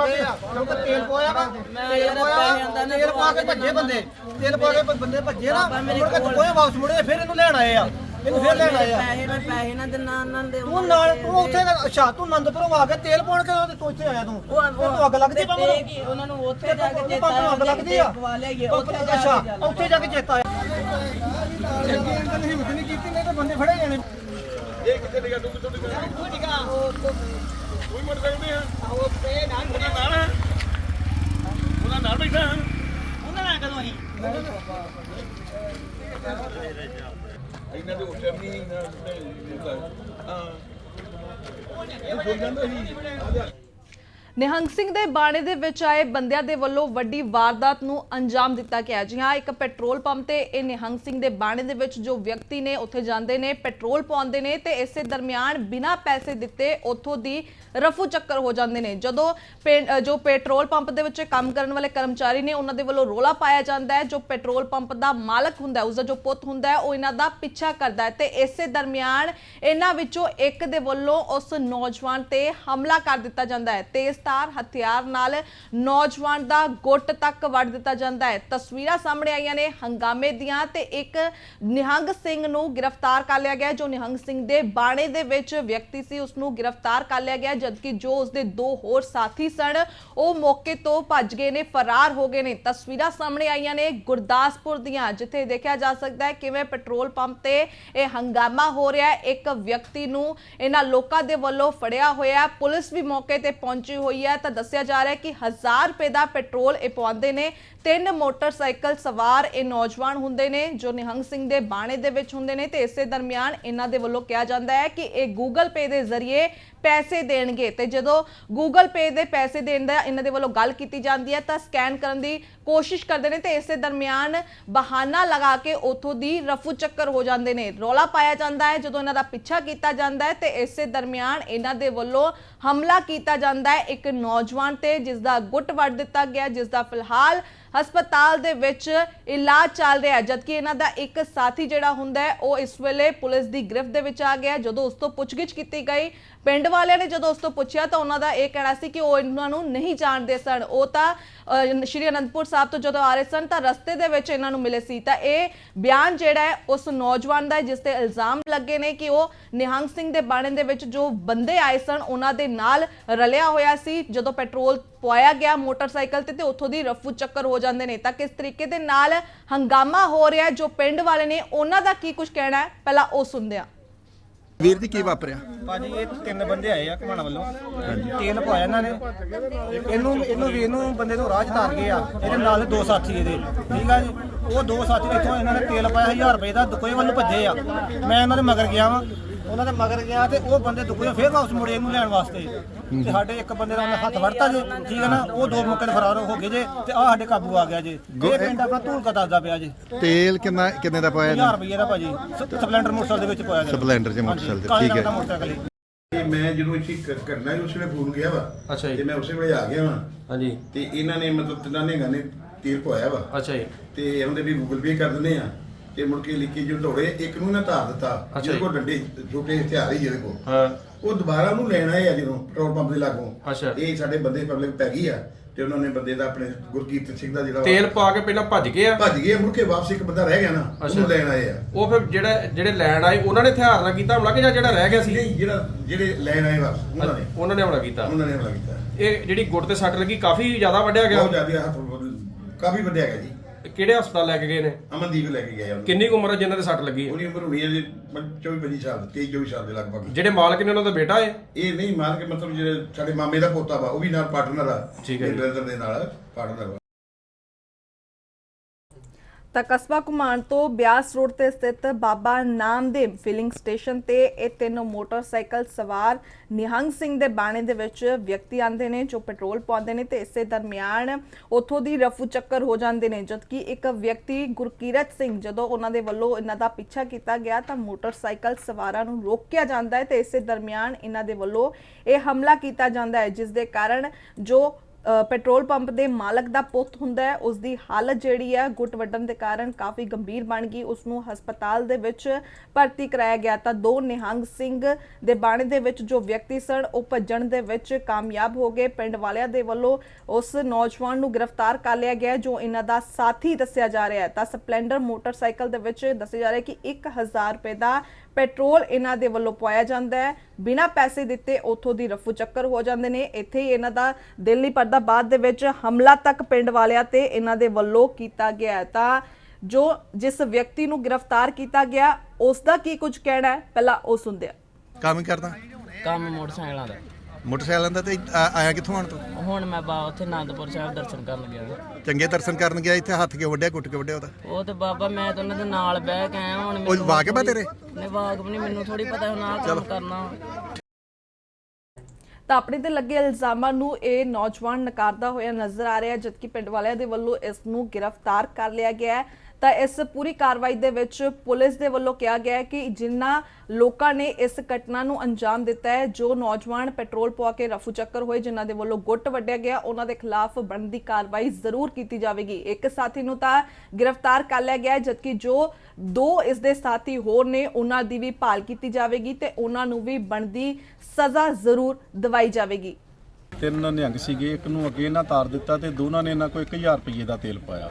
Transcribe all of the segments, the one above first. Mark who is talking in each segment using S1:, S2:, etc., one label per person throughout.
S1: ਪਾਤੇ ਆ ਕਿਉਂਕਿ ਤੇਲ ਪੋਇਆ ਵਾ ਤੇਲ ਪੋਇਆ ਤੇਲ ਪਾ ਕੇ ਭੱਜੇ ਬੰਦੇ ਤੇਲ ਪਾ ਕੇ ਬੰਦੇ ਭੱਜੇ ਨਾ ਮੁੜ ਕੇ ਕੋਈ ਵਾਪਸ ਮੁੜੇ ਫਿਰ ਇਹਨੂੰ ਲੈਣ ਆਏ ਆ ਇਹਨੂੰ ਫਿਰ ਲੈਣ ਆਏ ਆ।
S2: ਪੈਸੇ ਮੈਂ ਪੈਸੇ ਨਾ ਦਿਨਾ ਉਹਨਾਂ ਦੇ
S1: ਤੂੰ ਨਾਲ ਤੂੰ ਉੱਥੇ ਦਾ- ਅੱਛਾ ਤੂੰ ਆਨੰਦਪੁਰੋਂ ਆ ਕੇ ਤੇਲ ਪਾਉਣ ਕੇ ਤੂੰ ਇੱਥੇ ਆਇਆ ਤੂੰ। ਤੂੰ ਅੱਗ ਲੱਗਦੀ ਪੰਪ ਨੂੰ?
S2: ਉਹਨਾਂ ਨੂੰ ਉੱਥੇ ਜਾ ਕੇ ਚੇਤਾ
S1: ਅੱਗ ਲੱਗਦੀ ਆ? ਅੱਛਾ ਉੱਥੇ ਜਾ ਕੇ ਚੇਤਾ ਆਇਆ। ਹਿੰਮਤ ਨਹੀਂ ਕੀਤੀ ਨਹੀਂ ਤਾਂ ਬੰਦੇ ਫੜੇ ਜਾਣੇ
S3: ਇਹ ਕਿੱਥੇ ਡਿਗਾ ਡਿਗਾ ਤੂੰ ਡਿਗਾ ਕੋਈ ਮੋਟਰਸਾਈਕਲ ਨਹੀਂ ਹੈ ਉਹ ਤੇ ਨਾਲ ਉਹਦਾ ਨਾਲ ਹੈ ਉਹਦਾ ਨਾਲ ਬੈਠਾ ਹੈ
S2: ਉਹਨਾਂ ਨਾਲ ਕਦੋਂ ਅਸੀਂ
S3: ਇਹਨਾਂ ਦੇ ਉੱਤੇ ਨਹੀਂ ਇਹਨਾਂ ਦੇ ਹਾਂ ਉਹ ਸੁਣ ਜਾਂਦਾ ਸੀ ਆ ਜਾ
S4: ਨਿਹੰਗ ਸਿੰਘ ਦੇ ਬਾਣੇ ਦੇ ਵਿੱਚ ਆਏ ਬੰਦਿਆਂ ਦੇ ਵੱਲੋਂ ਵੱਡੀ ਵਾਰਦਾਤ ਨੂੰ ਅੰਜਾਮ ਦਿੱਤਾ ਗਿਆ ਜੀ ਹਾਂ, ਇੱਕ ਪੈਟਰੋਲ ਪੰਪ ਤੇ ਇਹ ਨਿਹੰਗ ਸਿੰਘ ਦੇ ਬਾਣੇ ਦੇ ਵਿੱਚ ਜੋ ਵਿਅਕਤੀ ਨੇ ਉੱਥੇ ਜਾਂਦੇ ਨੇ, ਪੈਟਰੋਲ ਪਾਉਂਦੇ ਨੇ ਤੇ ਇਸੇ ਦਰਮਿਆਨ ਬਿਨਾਂ ਪੈਸੇ ਦਿੱਤੇ ਉੱਥੋਂ ਦੀ ਰਫੂ ਚੱਕਰ ਹੋ ਜਾਂਦੇ ਨੇ। ਜਦੋਂ ਪੇ- ਜੋ ਪੈਟਰੋਲ ਪੰਪ ਦੇ ਵਿੱਚ ਕੰਮ ਕਰਨ ਵਾਲੇ ਕਰਮਚਾਰੀ ਨੇ, ਉਹਨਾਂ ਦੇ ਵੱਲੋਂ ਰੋਲਾ ਪਾਇਆ ਜਾਂਦਾ ਹੈ। ਜੋ ਪੈਟਰੋਲ ਪੰਪ ਦਾ ਮਾਲਕ ਹੁੰਦਾ ਹੈ, ਉਸਦਾ ਜੋ ਪੁੱਤ ਹੁੰਦਾ ਹੈ, ਉਹ ਇਹਨਾਂ ਦਾ ਪਿੱਛਾ ਕਰਦਾ ਹੈ ਤੇ ਇਸੇ ਦਰਮਿਆਨ ਇਹਨਾਂ ਵਿੱਚੋਂ ਇੱਕ ਦੇ ਵੱਲੋਂ ਉਸ ਨੌਜਵਾਨ ਤੇ ਹਮਲਾ ਕਰ ਦਿੱਤਾ ਜਾਂਦਾ ਹੈ। ਤੇਜ਼ਧਾਰ ਹਥਿਆਰ ਨਾਲ ਨੌਜਵਾਨ ਦਾ ਗੁੱਟ ਤੱਕ ਵੱਢ ਦਿੱਤਾ ਜਾਂਦਾ ਹੈ। ਤਸਵੀਰਾਂ ਸਾਹਮਣੇ ਆਈਆਂ ਨੇ ਹੰਗਾਮੇ ਦੀਆਂ ਤੇ ਇੱਕ ਨਿਹੰਗ ਸਿੰਘ ਨੂੰ ਗ੍ਰਿਫਤਾਰ ਕਰ ਲਿਆ ਗਿਆ। ਜੋ ਨਿਹੰਗ ਸਿੰਘ ਦੇ ਬਾਣੇ ਦੇ ਵਿੱਚ ਵਿਅਕਤੀ ਸੀ ਉਸ ਨੂੰ ਗ੍ਰਿਫਤਾਰ ਕਰ ਲਿਆ ਗਿਆ, ਜਦਕਿ ਜੋ ਉਸ ਦੇ ਦੋ ਹੋਰ ਸਾਥੀ ਸਨ, ਉਹ ਮੌਕੇ ਤੋਂ ਭੱਜ ਗਏ ਨੇ, ਫਰਾਰ ਹੋ ਗਏ ਨੇ। ਤਸਵੀਰਾਂ ਸਾਹਮਣੇ ਆਈਆਂ ਨੇ ਗੁਰਦਾਸਪੁਰ ਦੀਆਂ, ਜਿੱਥੇ ਦੇਖਿਆ ਜਾ ਸਕਦਾ ਹੈ ਕਿਵੇਂ ਪੈਟਰੋਲ ਪੰਪ ਤੇ ਇਹ ਹੰਗਾਮਾ ਹੋ ਰਿਹਾ ਹੈ। ਇੱਕ ਵਿਅਕਤੀ ਨੂੰ ਇਹਨਾਂ ਲੋਕਾਂ ਦੇ ਵੱਲੋਂ ਫੜਿਆ ਹੋਇਆ ਪੁਲਿਸ ਵੀ ਮੌਕੇ ਤੇ ਪਹੁੰਚੀ ਹੋਈ ਹੈ ਤਾਂ ਦੱਸਿਆ ਜਾ ਰਿਹਾ ਹੈ ਕਿ 1000 ਰੁਪਏ ਦਾ ਪੈਟਰੋਲ ਇਹ ਪਾਉਂਦੇ ਨੇ ਤਿੰਨ ਮੋਟਰਸਾਈਕਲ ਸਵਾਰ ਇਹ ਨੌਜਵਾਨ ਹੁੰਦੇ ਨੇ, ਜੋ ਨਿਹੰਗ ਸਿੰਘ ਦੇ ਬਾਣੇ ਦੇ ਵਿੱਚ ਹੁੰਦੇ ਨੇ ਤੇ ਇਸੇ ਦਰਮਿਆਨ ਇਹਨਾਂ ਦੇ ਵੱਲੋਂ ਕਿਹਾ ਜਾਂਦਾ ਹੈ ਕਿ ਇਹ ਗੂਗਲ ਪੇ ਦੇ ਜ਼ਰੀਏ ਪੈਸੇ ਦੇਣਗੇ। ਤੇ ਜਦੋਂ ਗੂਗਲ ਪੇ ਦੇ ਪੈਸੇ ਦੇਣ ਦਾ ਇਹਨਾਂ ਦੇ ਵੱਲੋਂ ਗੱਲ ਕੀਤੀ ਜਾਂਦੀ ਹੈ ਤਾਂ ਸਕੈਨ ਕਰਨ ਦੀ ਕੋਸ਼ਿਸ਼ ਕਰਦੇ ਨੇ ਤੇ ਇਸੇ ਦਰਮਿਆਨ ਬਹਾਨਾ ਲਗਾ ਕੇ ਉਥੋਂ ਦੀ ਰਫੂ ਚੱਕਰ ਹੋ ਜਾਂਦੇ ਨੇ। ਰੌਲਾ ਪਾਇਆ ਜਾਂਦਾ ਹੈ ਜਦੋਂ ਇਹਨਾਂ ਦਾ ਪਿੱਛਾ ਕੀਤਾ ਜਾਂਦਾ ਹੈ ਤੇ ਇਸੇ ਦਰਮਿਆਨ ਇਹਨਾਂ ਦੇ ਵੱਲੋਂ ਹਮਲਾ ਕੀਤਾ ਜਾਂਦਾ ਹੈ। ਇੱਕ ਨੌਜਵਾਨ ਤੇ ਜਿਸ ਦਾ ਗੁੱਟ ਵੱਢ ਦਿੱਤਾ ਗਿਆ ਜਿਸ ਦਾ ਫਿਲਹਾਲ ਹਸਪਤਾਲ ਦੇ ਵਿੱਚ ਇਲਾਜ ਚੱਲ ਰਿਹਾ ਜਦਕਿ ਇਹਨਾਂ ਦਾ ਇੱਕ ਸਾਥੀ ਜਿਹੜਾ ਹੁੰਦਾ ਹੈ, ਉਹ ਇਸ ਵੇਲੇ ਪੁਲਿਸ ਦੀ ਗ੍ਰਿਫਤ ਦੇ ਵਿੱਚ ਆ ਗਿਆ ਜਦੋਂ ਉਸ ਤੋਂ ਪੁੱਛਗਿੱਛ ਕੀਤੀ ਗਈ, ਪਿੰਡ ਵਾਲਿਆਂ ਨੇ ਜਦੋਂ ਉਸ ਤੋਂ ਪੁੱਛਿਆ ਤਾਂ ਉਹਨਾਂ ਦਾ ਇਹ ਕਹਿਣਾ ਸੀ ਕਿ ਉਹ ਇਹਨਾਂ ਨੂੰ ਨਹੀਂ ਜਾਣਦੇ ਸਨ। ਉਹ ਤਾਂ ਸ਼੍ਰੀ ਅਨੰਦਪੁਰ ਸਾਹਿਬ ਤੋਂ ਜਦੋਂ ਆ ਰਹੇ ਸਨ ਤਾਂ ਰਸਤੇ ਦੇ ਵਿੱਚ ਇਹਨਾਂ ਨੂੰ ਮਿਲੇ ਸੀ। ਤਾਂ ਇਹ ਬਿਆਨ ਜਿਹੜਾ ਹੈ, ਉਸ ਨੌਜਵਾਨ ਦਾ ਜਿਸ ਤੇ ਇਲਜ਼ਾਮ ਲੱਗੇ ਨੇ ਕਿ ਉਹ ਨਿਹੰਗ ਸਿੰਘ ਦੇ ਬਾਣੇ ਦੇ ਵਿੱਚ ਜੋ ਬੰਦੇ ਆਏ ਸਨ, ਉਹਨਾਂ ਦੇ ਨਾਲ ਰਲਿਆ ਹੋਇਆ ਸੀ। ਜਦੋਂ ਪੈਟਰੋਲ ਪਵਾਇਆ ਗਿਆ ਮੋਟਰਸਾਈਕਲ ਤੇ ਤੇ ਉੱਥੋਂ ਦੀ ਰਫੂ ਚੱਕਰ ਹੋ ਜਾਂਦੇ ਨੇ। ਤਾਂ ਕਿਸ ਤਰੀਕੇ ਦੇ ਨਾਲ ਹੰਗਾਮਾ ਹੋ ਰਿਹਾ ਜੋ ਪਿੰਡ ਵਾਲੇ ਨੇ ਉਹਨਾਂ ਦਾ ਕੀ ਕੁਝ ਕਹਿਣਾ ਹੈ? ਪਹਿਲਾਂ ਉਹ ਸੁਣਦੇ ਹਾਂ।
S5: ਵੀਰ ਜੀ ਕੀ ਵਾਪਰਿਆ?
S1: ਭਾਜੀ ਇਹ ਤਿੰਨ ਬੰਦੇ ਆਏ ਆ ਘਮਾਣਾ ਵੱਲੋਂ। ਤੇਲ ਪਵਾਇਆ ਇਹਨਾਂ ਨੇ। ਇਹਨੂੰ ਇਹਨੂੰ ਵੀ ਇਹਨੂੰ ਬੰਦੇ ਨੂੰ ਰਾਹ 'ਚ ਤਾਰ ਗਏ ਆ। ਇਹਦੇ ਨਾਲ ਦੋ ਸਾਥੀ ਇਹਦੇ। ਠੀਕ ਆ ਜੀ? ਉਹ ਦੋ ਸਾਥੀ ਇੱਥੋਂ ਇਹਨਾਂ ਨੇ ਤੇਲ ਪਾਇਆ 1000 ਰੁਪਏ ਦਾ ਦੁਕੋਏ ਵੱਲੋਂ ਭੱਜੇ ਆ। ਮੈਂ ਉਹਨਾਂ ਦੇ ਮਗਰ ਗਿਆ ਵਾਂ। ਉਹਨਾਂ ਦੇ ਮਗਰ ਗਿਆ ਤੇ ਉਹ ਬੰਦੇ ਦੁਕੋਏ ਫੇਰ ਵਾਪਸ ਮੁੜੇ ਇਹਨੂੰ ਲੈਣ ਵਾਸਤੇ। ਤੇ ਸਾਡੇ ਇੱਕ ਬੰਦੇ ਦਾ ਉਹਨੇ ਹੱਥ ਵੜਤਾ ਜੇ ਠੀਕ ਹੈ ਨਾ? ਉਹ ਦੋ ਮੌਕੇ ਤੇ ਫਰਾਰ ਹੋ ਗਏ ਜੇ ਤੇ ਆ ਸਾਡੇ ਕਾਬੂ ਆ ਗਿਆ ਜੇ। ਇਹ ਪਿੰਡ ਆਪਣਾ ਧੂਲ ਕਾ ਦੱਸਦਾ ਪਿਆ ਜੇ।
S5: ਤੇਲ ਕਿੰਨਾ ਕਿੰਨੇ ਦਾ ਪਾਇਆ
S1: 1000 ਰੁਪਏ ਦਾ ਭਾਜੀ। ਸਪਲੈਂਡਰ ਮੋਟਰਸਾਈਕਲ ਦੇ ਵਿੱਚ ਪਾਇਆ ਗਿਆ।
S5: ਸਪਲੈਂਡਰ 'ਚ ਮੋਟਰਸਾਈਕਲ
S1: ਕਾਲੇ
S5: ਠੀਕ ਹੈ।
S1: ਦਾ।
S6: ਤੇ ਮੈਂ ਜਦੋਂ ਇੱਥੇ ਕਰਨਾ ਸੀ ਉਸ ਵੇਲੇ ਫੋਨ ਗਿਆ ਵਾ।
S7: ਅੱਛਾ ਜੀ।
S6: ਤੇ ਮੈਂ ਉਸੇ ਵੇਲੇ ਆ ਗਿਆ ਵਾ।
S7: ਹਾਂਜੀ।
S6: ਤੇ ਇਹਨਾਂ ਨੇ ਮਤਲਬ ਤਿੰਨਾਂ ਨੇ ਗਾਣੇ ਤੇਲ ਪਵਾਇਆ ਵਾ।
S7: ਅੱਛਾ ਜੀ।
S6: ਤੇ ਉਹਦੇ ਵੀ ਗੂਗਲ ਪੇ ਕਰ ਦਿੰਦੇ ਆ। ਤੇ ਮੁੜ ਕੇ ਲਿਖੀ ਜੋ ਦੌੜੇ ਇੱਕ ਨੂੰ ਨਾ ਧਾਰ ਦਿੱਤਾ ਜਿਹਦੇ। ਕੋਲ ਡੰਡੇ ਛੋਟੇ ਹਥਿਆਰ ਹੀ ਜਿਹਦੇ ਕੋਲ।
S7: ਹਾਂ।
S6: ਉਹ ਦੁਬਾਰਾ ਉਹਨੂੰ ਲੈਣ ਆਏ ਆ ਜਦੋਂ ਪੈਟਰੋਲ ਪੰਪ ਦੇ ਲਾਗੋਂ। ਇਹ ਸਾਡੇ ਬੰਦੇ ਪਬਲਿਕ ਪੈ ਗਈ ਆ ਤੇ ਉਹਨਾਂ ਨੇ ਬੰਦੇ ਦਾ ਆਪਣੇ ਗੁਰਕੀਰਤ ਸਿੰਘ ਦਾ ਜਿਹੜਾ
S7: ਤੇਲ ਪਾ ਕੇ ਪਹਿਲਾਂ ਭੱਜ ਗਏ ਆ?
S6: ਭੱਜ ਗਏ ਮੁੜ ਕੇ ਵਾਪਸ ਇੱਕ ਬੰਦਾ ਰਹਿ ਗਿਆ ਨਾ ਉਹਨੂੰ। ਲੈਣ ਆਏ ਆ।
S7: ਉਹ ਫਿਰ ਜਿਹੜੇ ਜਿਹੜੇ ਲੈਣ ਆਏ ਉਹਨਾਂ ਨੇ ਹਥਿਆਰ ਨਾਲ ਕੀਤਾ ਹਮਲਾ ਕਿ ਜਾਂ ਜਿਹੜਾ ਰਹਿ ਗਿਆ ਸੀ?
S6: ਨਹੀਂ ਜਿਹੜਾ ਜਿਹੜੇ ਲੈਣ ਆਏ ਵਾਪਸ ਉਹਨਾਂ ਨੇ।
S7: ਉਹਨਾਂ ਨੇ ਹਮਲਾ ਕੀਤਾ।
S6: ਉਹਨਾਂ ਨੇ ਹਮਲਾ ਕੀਤਾ।
S7: ਇਹ ਜਿਹੜੀ ਗੁੱਟ ਤੇ ਸੱਟ ਲੱਗੀ ਕਾਫੀ ਜ਼ਿਆਦਾ
S6: ਬਹੁਤ
S7: ਗਿਆ?
S6: ਜ਼ਿਆਦਾ ਹੱਥ ਕਾਫੀ ਵੱਡਿਆ ਗਿਆ ਜੀ।
S7: ਕਿਹੜੇ ਹਸਪਤਾਲ ਲੈ ਕੇ ਗਏ ਨੇ?
S6: ਅਮਨਦੀਪ ਲੈ ਕੇ ਗਿਆ ਉਹਨੂੰ।
S7: ਕਿੰਨੀ ਕੁ ਉਮਰ ਹੈ ਜਿਨ੍ਹਾਂ ਦੇ ਸੱਟ ਲੱਗੀ ਹੈ?
S6: ਉਹਦੀ ਉਮਰ ਹੋਣੀ ਹੈ ਜੀ 24 25 ਸਾਲ 23 24 ਸਾਲ ਦੇ ਲਗਭਗ।
S7: ਜਿਹੜੇ ਮਾਲਕ ਨੇ ਉਹਨਾਂ ਦਾ ਬੇਟਾ ਹੈ
S6: ਇਹ ਨਹੀਂ ਮਾਰ ਕੇ ਮਤਲਬ ਜਿਹੜੇ ਸਾਡੇ ਮਾਮੇ ਦਾ ਪੋਤਾ ਵਾ ਉਹ ਵੀ ਨਾਲ ਪਾਰਟਨਰ ਆ
S7: ਠੀਕ ਹੈ ਜੀ।
S6: ਬ੍ਰਦਰ ਦੇ ਨਾਲ ਪਾਰਟਨਰ ਵਾ।
S4: ਤਾਂ ਕਸਬਾ ਕੁਮਾਨ ਤੋਂ ਬਿਆਸ ਰੋਡ ਤੇ ਸਥਿਤ ਬਾਬਾ ਨਾਮਦੇਵ ਫਿਲਿੰਗ ਸਟੇਸ਼ਨ ਤੇ ਇਹ ਤਿੰਨ ਮੋਟਰਸਾਈਕਲ ਸਵਾਰ ਨਿਹੰਗ ਸਿੰਘ ਦੇ ਬਾਣੇ ਦੇ ਵਿੱਚ ਵਿਅਕਤੀ ਆਂਦੇ ਨੇ, ਜੋ ਪੈਟਰੋਲ ਪਾਉਂਦੇ ਨੇ ਤੇ ਇਸੇ ਦਰਮਿਆਨ ਉੱਥੋਂ ਦੀ ਰਫੂ ਚੱਕਰ ਹੋ ਜਾਂਦੇ ਨੇ, ਜਦਕਿ ਇੱਕ ਵਿਅਕਤੀ ਗੁਰਕੀਰਤ ਸਿੰਘ, ਜਦੋਂ ਉਹਨਾਂ ਦੇ ਵੱਲੋਂ ਇਹਨਾਂ ਦਾ ਪਿੱਛਾ ਕੀਤਾ ਗਿਆ, ਤਾਂ ਮੋਟਰਸਾਈਕਲ ਸਵਾਰਾਂ ਨੂੰ ਰੋਕਿਆ ਜਾਂਦਾ ਹੈ ਤੇ ਇਸੇ ਦਰਮਿਆਨ ਇਹਨਾਂ ਦੇ ਵੱਲੋਂ ਇਹ ਹਮਲਾ ਕੀਤਾ ਜਾਂਦਾ ਹੈ, ਜਿਸ ਦੇ ਕਾਰਨ ਜੋ ਪੈਟਰੋਲ ਪੰਪ ਦੇ ਮਾਲਕ ਦਾ ਪੁੱਤ ਹੁੰਦਾ ਹੈ। ਉਸ ਦੀ ਹਾਲਤ ਜਿਹੜੀ ਹੈ ਗੁੱਟ ਵੱਢਣ ਦੇ ਕਾਰਨ ਕਾਫੀ ਗੰਭੀਰ ਬਣ ਗਈ। ਉਸ ਨੂੰ ਹਸਪਤਾਲ ਦੇ ਵਿੱਚ ਭਰਤੀ ਕਰਾਇਆ ਗਿਆ ਤਾਂ ਦੋ ਨਿਹੰਗ ਸਿੰਘ ਦੇ ਬਾਣੇ ਦੇ ਵਿੱਚ ਜੋ ਵਿਅਕਤੀ ਸਨ, ਉਹ ਭੱਜਣ ਦੇ ਵਿੱਚ ਕਾਮਯਾਬ ਹੋ ਗਏ। ਪਿੰਡ ਵਾਲਿਆਂ ਦੇ ਵੱਲੋਂ ਉਸ ਨੌਜਵਾਨ ਨੂੰ ਗ੍ਰਿਫਤਾਰ ਕਰ ਲਿਆ ਗਿਆ ਜੋ ਇਹਨਾਂ ਦਾ ਸਾਥੀ ਦੱਸਿਆ ਜਾ ਰਿਹਾ ਹੈ। ਤਾਂ ਸਪਲੈਂਡਰ ਮੋਟਰਸਾਈਕਲ ਦੇ ਵਿੱਚ ਦੱਸਿਆ ਜਾ ਰਿਹਾ ਹੈ ਕਿ 1000 ਰੁਪਏ ਦਾ ਪੈਟਰੋਲ ਇਹਨਾਂ ਦੇ ਵੱਲੋਂ ਪਵਾਇਆ ਜਾਂਦਾ ਹੈ। ਬਿਨਾਂ ਪੈਸੇ ਦਿੱਤੇ ਉੱਥੋਂ ਦੀ ਰਫੂ ਚੱਕਰ ਹੋ ਜਾਂਦੇ ਨੇ। ਇੱਥੇ ਹੀ ਇਹਨਾਂ ਦਾ ਦਿੱਲੀ ਪਰਦਾਬਾਦ ਦੇ ਵਿੱਚ ਹਮਲਾ ਤੱਕ ਪਿੰਡ ਵਾਲਿਆਂ ਤੇ ਇਹਨਾਂ ਦੇ ਵੱਲੋਂ ਕੀਤਾ ਗਿਆ ਹੈ। ਤਾਂ ਜੋ ਜਿਸ ਵਿਅਕਤੀ ਨੂੰ ਗ੍ਰਿਫਤਾਰ ਕੀਤਾ ਗਿਆ ਉਸ ਦਾ ਕੀ ਕੁਝ ਕਹਿਣਾ ਹੈ? ਪਹਿਲਾਂ ਉਹ ਸੁਣਦੇ ਹਾਂ।
S5: ਕੰਮ ਹੀ ਕਰਦਾ?
S2: ਕੰਮ ਮੋਟਰਸਾਈਕਲਾਂ ਦਾ।
S5: ਮੋਟਰਸਾਈਕਲਾਂ ਦਾ ਤੇ ਆ- ਆਇਆ ਕਿੱਥੋਂ ਆਣ ਤੂੰ?
S2: ਹੁਣ ਮੈਂ ਬਾ ਉੱਥੇ ਆਨੰਦਪੁਰ ਸਾਹਿਬ ਦਰਸ਼ਨ ਕਰਨ ਗਿਆ
S5: ਚੰਗੇ ਦਰਸ਼ਨ ਕਰਨ ਗਿਆ ਇੱਥੇ ਹੱਥ ਕਿਉਂ ਵੱਢਿਆ ਕੁੱਟ ਕੇ ਵੱਢਿਆ ਉਹਦਾ?
S2: ਉਹ ਤੇ ਬਾਬਾ ਮੈਂ ਤਾਂ ਉਹਨਾਂ ਦੇ ਨਾਲ ਬਹਿ ਕੇ ਆਇਆ ਹੁਣ
S5: ਉਹ ਵਾਕਿਬ ਆ ਤੇਰੇ?
S2: ਨੇ ਵਾਕਬ ਨਹੀਂ ਮੈਨੂੰ ਥੋੜੀ ਪਤਾ ਹੁਣ ਆਹ ਕੰਮ ਕਰਨਾ।
S4: ਤਾਂ ਆਪਣੇ ਤੇ ਲੱਗੇ ਇਲਜ਼ਾਮਾਂ ਨੂੰ ਇਹ ਨੌਜਵਾਨ ਨਕਾਰਦਾ ਹੋਇਆ ਨਜ਼ਰ ਆ ਰਿਹਾ ਜਦਕਿ ਪਿੰਡ ਵਾਲਿਆਂ ਦੇ ਵੱਲੋਂ ਇਸ ਨੂੰ ਗ੍ਰਿਫਤਾਰ ਕਰ ਲਿਆ ਗਿਆ ਹੈ। ਤਾਂ ਇਸ ਪੂਰੀ ਕਾਰਵਾਈ ਦੇ ਵਿੱਚ ਪੁਲਿਸ ਦੇ ਵੱਲੋਂ ਕਿਹਾ ਗਿਆ ਹੈ ਕਿ ਜਿਨ੍ਹਾਂ ਲੋਕਾਂ ਨੇ ਇਸ ਘਟਨਾ ਨੂੰ ਅੰਜਾਮ ਦਿੱਤਾ ਹੈ, ਜੋ ਨੌਜਵਾਨ ਪੈਟਰੋਲ ਪਵਾ ਕੇ ਰਫੂ ਚੱਕਰ ਹੋਏ, ਜਿਨ੍ਹਾਂ ਦੇ ਵੱਲੋਂ ਗੁੱਟ ਵੱਢਿਆ ਗਿਆ, ਉਹਨਾਂ ਦੇ ਖਿਲਾਫ ਬਣਦੀ ਕਾਰਵਾਈ ਜ਼ਰੂਰ ਕੀਤੀ ਜਾਵੇਗੀ। ਇੱਕ ਸਾਥੀ ਨੂੰ ਤਾਂ ਗ੍ਰਿਫਤਾਰ ਕਰ ਲਿਆ ਗਿਆ ਹੈ, ਜਦਕਿ ਜੋ ਦੋ ਇਸ ਦੇ ਸਾਥੀ ਹੋਰ ਨੇ, ਉਹਨਾਂ ਦੀ ਵੀ ਭਾਲ ਕੀਤੀ ਜਾਵੇਗੀ ਤੇ ਉਹਨਾਂ ਨੂੰ ਵੀ ਬਣਦੀ ਸਜ਼ਾ ਜ਼ਰੂਰ ਦਿਵਾਈ ਜਾਵੇਗੀ।
S8: ਤਿੰਨ ਨਿਹੰਗ ਸੀਗੇ, ਇੱਕ ਨੂੰ ਅੱਗੇ ਨਾ ਤਾਰ ਦਿੱਤਾ ਤੇ ਦੋਨਾਂ ਨੇ ਇਹਨਾਂ ਕੋਲ 1000 ਰੁਪਏ ਦਾ ਤੇਲ ਪਾਇਆ।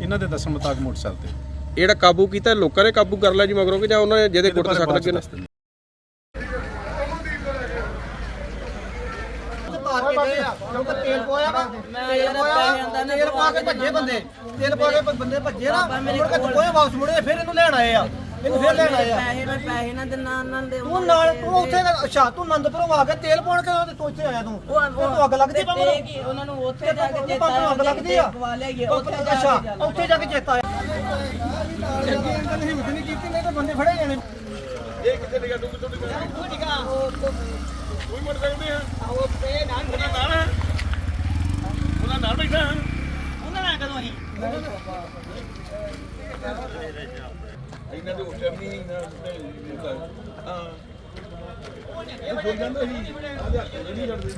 S8: ਇਹਨਾਂ ਦੇ ਦੱਸਣ ਮੁਤਾਬਕ ਮੋਟਰਸਾਈਕਲ ਤੇ।
S7: ਇਹ ਜਿਹੜਾ ਕਾਬੂ ਕੀਤਾ ਲੋਕਾਂ ਨੇ ਕਾਬੂ ਕਰ ਲਿਆ ਜੀ ਮਗਰੋਂ ਕਿ ਜਾਂ ਉਹਨਾਂ ਨੇ ਜਿਹਦੇ ਗੁੱਟ ਤੇ ਸੱਟ ਲੱਗੇ ਨੇ
S1: ਤਾਰ ਕੇ ਗਏ ਆ। ਕਿਉਂਕਿ ਤੇਲ ਪੋਇਆ ਵਾ। ਤੇਲ ਪੋਇਆ ਤੇਲ ਪਾ ਕੇ ਭੱਜੇ ਬੰਦੇ। ਤੇਲ ਪਾ ਕੇ ਬੰਦੇ ਭੱਜੇ ਨਾ। ਮੁੜ ਕੇ ਕੋਈ ਵਾਪਸ ਮੁੜੇ ਫਿਰ ਇਹਨੂੰ ਲੈਣ ਆਏ ਆ। ਇਹਨੂੰ ਫਿਰ ਲੈਣ ਆਏ ਆ
S2: ਪੈਸੇ ਮੈਂ ਪੈਸੇ ਨਾ ਦਿਨਾ ਉਹਨਾਂ ਦੇ
S1: ਤੂੰ ਨਾਲ ਤੂੰ ਉੱਥੇ ਅੱਛਾ ਤੂੰ ਆਨੰਦਪੁਰੋਂ ਆ ਕੇ ਤੇਲ ਪਾਉਣ ਕੇ ਤੂੰ ਇੱਥੇ ਆਇਆ ਤੂੰ? ਤੂੰ ਅੱਗ ਲੱਗਦੀ ਪੰਪ ਨੂੰ?
S2: ਕੀ ਉਹਨਾਂ ਨੂੰ ਉੱਥੇ ਜਾ ਕੇ
S1: ਪੰਪ ਨੂੰ ਅੱਗ ਲੱਗਦੀ ਆ?
S2: ਪਵਾ ਲਿਆਈਏ ਉੱਥੇ ਜਾ
S1: ਅੱਛਾ
S2: ਕੇ
S1: ਉੱਥੇ ਜਾ ਕੇ ਚੇਤਾ ਆਇਆ। ਨੇ ਹਿੰਮਤ ਨਹੀਂ ਕੀਤੀ ਨਹੀਂ ਤਾਂ ਬੰਦੇ ਫੜੇ ਜਾਣੇ
S3: ਇਹ ਕਿੱਥੇ ਲਿਆ ਤੂੰ ਇਹਨਾਂ ਦੇ ਉੱਤੇ, ਹਾਂ। ਇਹ ਸੁਣ ਜਾਂਦਾ ਸੀ। ਆਦੇ ਹੱਥ ਨਹੀਂ ਛੱਡਦੇ